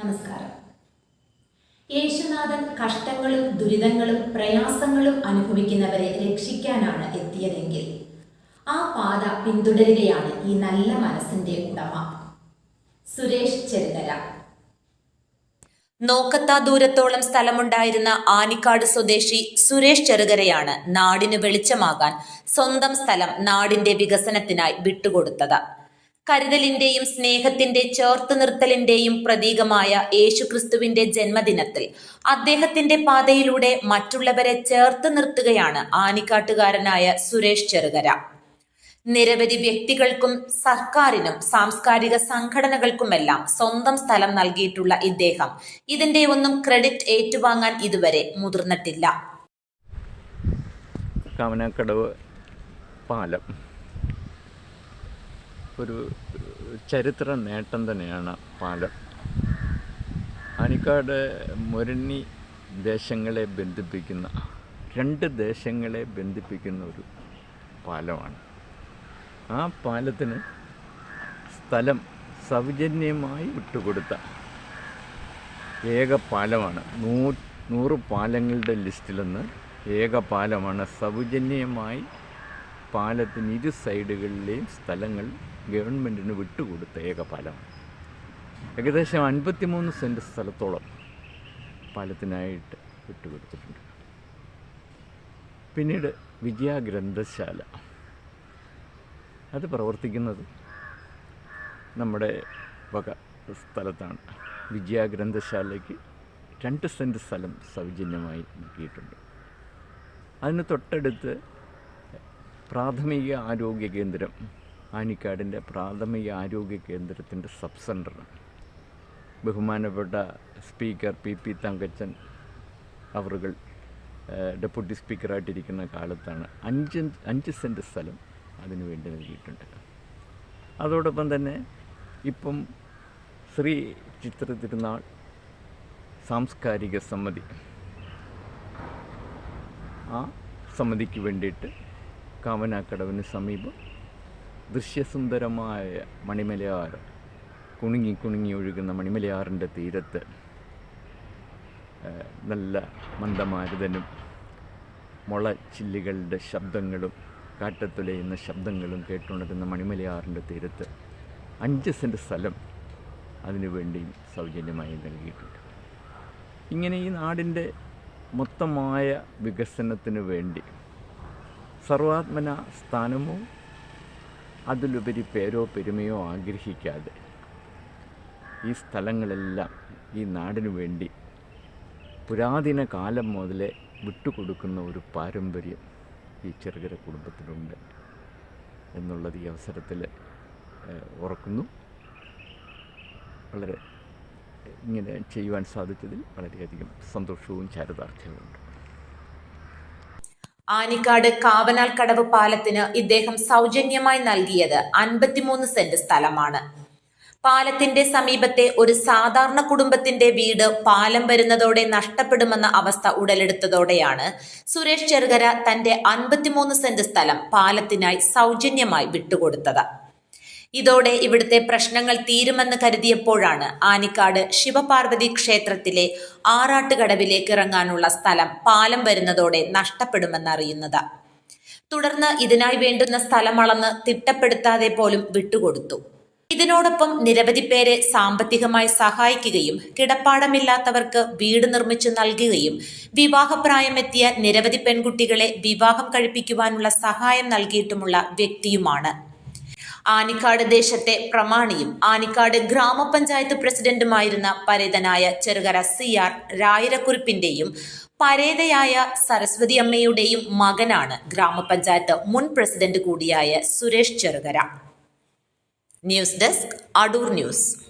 നമസ്കാരം. യേശുനാഥൻ കഷ്ടങ്ങളും ദുരിതങ്ങളും പ്രയാസങ്ങളും അനുഭവിക്കുന്നവരെ രക്ഷിക്കാനാണ് എത്തിയതെങ്കിൽ ആ പാത പിന്തുടരുകയാണ് ഈ നല്ല മനസ്സിന്റെ ഉടമ. സുരേഷ് ചെറുതല. നോക്കത്താ ദൂരത്തോളം സ്ഥലമുണ്ടായിരുന്ന ആനിക്കാട് സ്വദേശി സുരേഷ് ചെറുകരയാണ് നാടിന് വെളിച്ചമാകാൻ സ്വന്തം സ്ഥലം നാടിന്റെ വികസനത്തിനായി വിട്ടുകൊടുത്തത്. കരുതലിന്റെയും സ്നേഹത്തിന്റെ ചേർത്ത് നിർത്തലിന്റെയും പ്രതീകമായ യേശുക്രിസ്തുവിന്റെ ജന്മദിനത്തിൽ അദ്ദേഹത്തിന്റെ പാതയിലൂടെ മറ്റുള്ളവരെ ചേർത്ത് നിർത്തുകയാണ് ആനിക്കാട്ടുകാരനായ സുരേഷ് ചെറുകര. നിരവധി വ്യക്തികൾക്കും സർക്കാരിനും സാംസ്കാരിക സംഘടനകൾക്കുമെല്ലാം സ്വന്തം സ്ഥലം നൽകിയിട്ടുള്ള ഇദ്ദേഹം ഇതിന്റെ ഒന്നും ക്രെഡിറ്റ് ഏറ്റുവാങ്ങാൻ ഇതുവരെ മുതിർന്നിട്ടില്ല. പാലം. ഒരു ചരിത്ര നേട്ടം തന്നെയാണ് പാലം. ആനിക്കാട് മുരണ്ണി ദേശങ്ങളെ ബന്ധിപ്പിക്കുന്ന രണ്ട് ദേശങ്ങളെ ബന്ധിപ്പിക്കുന്ന ഒരു പാലമാണ്. ആ പാലത്തിന് സ്ഥലം സൗജന്യമായി വിട്ടുകൊടുത്ത ഏക പാലമാണ്. നൂ നൂറ് പാലങ്ങളുടെ ലിസ്റ്റിലൊന്ന് ഏക പാലമാണ്. സൗജന്യമായി പാലത്തിന് ഇരു സൈഡുകളിലെയും സ്ഥലങ്ങൾ ഗവൺമെന്റിന് വിട്ടുകൊടുത്ത ഏക പാലമാണ് ഏകദേശം അൻപത്തിമൂന്ന് സെന്റ് സ്ഥലത്തോളം പാലത്തിനായിട്ട് വിട്ടുകൊടുത്തിട്ടുണ്ട്. പിന്നീട് വിജയ ഗ്രന്ഥശാല അത് പ്രവർത്തിക്കുന്നത് നമ്മുടെ വക സ്ഥലത്താണ്. വിജയ ഗ്രന്ഥശാലയ്ക്ക് രണ്ട് സെന്റ് സ്ഥലം സൗജന്യമായി നൽകിയിട്ടുണ്ട്. അതിന് തൊട്ടടുത്ത് പ്രാഥമിക ആരോഗ്യ കേന്ദ്രം ആനിക്കാടിന്റെ പ്രാഥമിക ആരോഗ്യ കേന്ദ്രത്തിന്റെ സബ് സെന്ററാണ് ബഹുമാനപ്പെട്ട സ്പീക്കർ പി പി തങ്കച്ചൻ അവറുകൾ ഡെപ്യൂട്ടി സ്പീക്കറായിട്ടിരിക്കുന്ന കാലത്താണ് അഞ്ച് അഞ്ച് സെന്റ് സ്ഥലം അതിനു വേണ്ടി നൽകിയിട്ടുണ്ട്. അതോടൊപ്പം തന്നെ ഇപ്പം ശ്രീ ചിത്ര തിരുനാൾ സാംസ്കാരിക സമിതി ആ സമിതിക്ക് വേണ്ടിയിട്ട് കാമനാക്കടവിന് സമീപം ദൃശ്യസുന്ദരമായ മണിമലയാർ കുണുങ്ങി കുണുങ്ങി ഒഴുകുന്ന മണിമലയാറിന്റെ തീരത്ത് നല്ല മന്ദമാരുതനും മുളച്ചില്ലികളുടെ ശബ്ദങ്ങളും കാറ്റത്തുലയുന്ന ശബ്ദങ്ങളും കേട്ടുണരുന്ന മണിമലയാറിന്റെ തീരത്ത് അഞ്ച് സെന്റ് സ്ഥലം അതിനുവേണ്ടിയും സൗജന്യമായി നൽകിയിട്ടുണ്ട്. ഇങ്ങനെ ഈ നാടിന്റെ മൊത്തമായ വികസനത്തിന് വേണ്ടി സർവാത്മന സ്ഥാനമോ അതിലുപരി പേരോ പെരുമയോ ആഗ്രഹിക്കാതെ ഈ സ്ഥലങ്ങളെല്ലാം ഈ നാടിനു വേണ്ടി പുരാതന കാലം മുതലേ വിട്ടുകൊടുക്കുന്ന ഒരു പാരമ്പര്യം ഈ ചെറുകിട കുടുംബത്തിനുണ്ട് എന്നുള്ളത് ഈ അവസരത്തിൽ ഓർക്കുന്നു. വളരെ ഇങ്ങനെ ചെയ്യുവാൻ സാധിച്ചതിൽ വളരെയധികം സന്തോഷവും ചാരിതാർത്ഥ്യവുമുണ്ട് ആനിക്കാട് കാവനാൽ കടവ് പാലത്തിന് ഇദ്ദേഹം സൗജന്യമായി നൽകിയത് അൻപത്തിമൂന്ന് സെന്റ് സ്ഥലമാണ്. പാലത്തിന്റെ സമീപത്തെ ഒരു സാധാരണ കുടുംബത്തിന്റെ വീട് പാലം വരുന്നതോടെ നഷ്ടപ്പെടുമെന്ന അവസ്ഥ ഉടലെടുത്തതോടെയാണ് സുരേഷ് ചെറുകര തന്റെ അൻപത്തിമൂന്ന് സെന്റ് സ്ഥലം പാലത്തിനായി സൗജന്യമായി വിട്ടുകൊടുത്തത്. ഇതോടെ ഇവിടുത്തെ പ്രശ്നങ്ങൾ തീരുമെന്ന് കരുതിയപ്പോഴാണ് ആനിക്കാട് ശിവപാർവതി ക്ഷേത്രത്തിലെ ആറാട്ടുകടവിലേക്ക് ഇറങ്ങാനുള്ള സ്ഥലം പാലം വരുന്നതോടെ നഷ്ടപ്പെടുമെന്നറിയുന്നത്. തുടർന്ന് ഇതിനായി വേണ്ടുന്ന സ്ഥലം അളന്ന് തിട്ടപ്പെടുത്താതെ പോലും വിട്ടുകൊടുത്തു. ഇതിനോടൊപ്പം നിരവധി പേരെ സാമ്പത്തികമായി സഹായിക്കുകയും കിടപ്പാടമില്ലാത്തവർക്ക് വീട് നിർമ്മിച്ചു നൽകുകയും വിവാഹപ്രായമെത്തിയ നിരവധി പെൺകുട്ടികളെ വിവാഹം കഴിപ്പിക്കുവാനുള്ള സഹായം നൽകിയിട്ടുമുള്ള വ്യക്തിയുമാണ്. ആനിക്കാട് ദേശത്തെ പ്രമാണിയും ആനിക്കാട് ഗ്രാമപഞ്ചായത്ത് പ്രസിഡന്റുമായിരുന്ന പരേതനായ ചെറുകര സി ആർ രായിരക്കുറിപ്പിന്റെയും പരേതയായ സരസ്വതി അമ്മയുടെയും മകനാണ് ഗ്രാമപഞ്ചായത്ത് മുൻ പ്രസിഡന്റ് കൂടിയായ Suresh Cherukara. News desk Adoor news.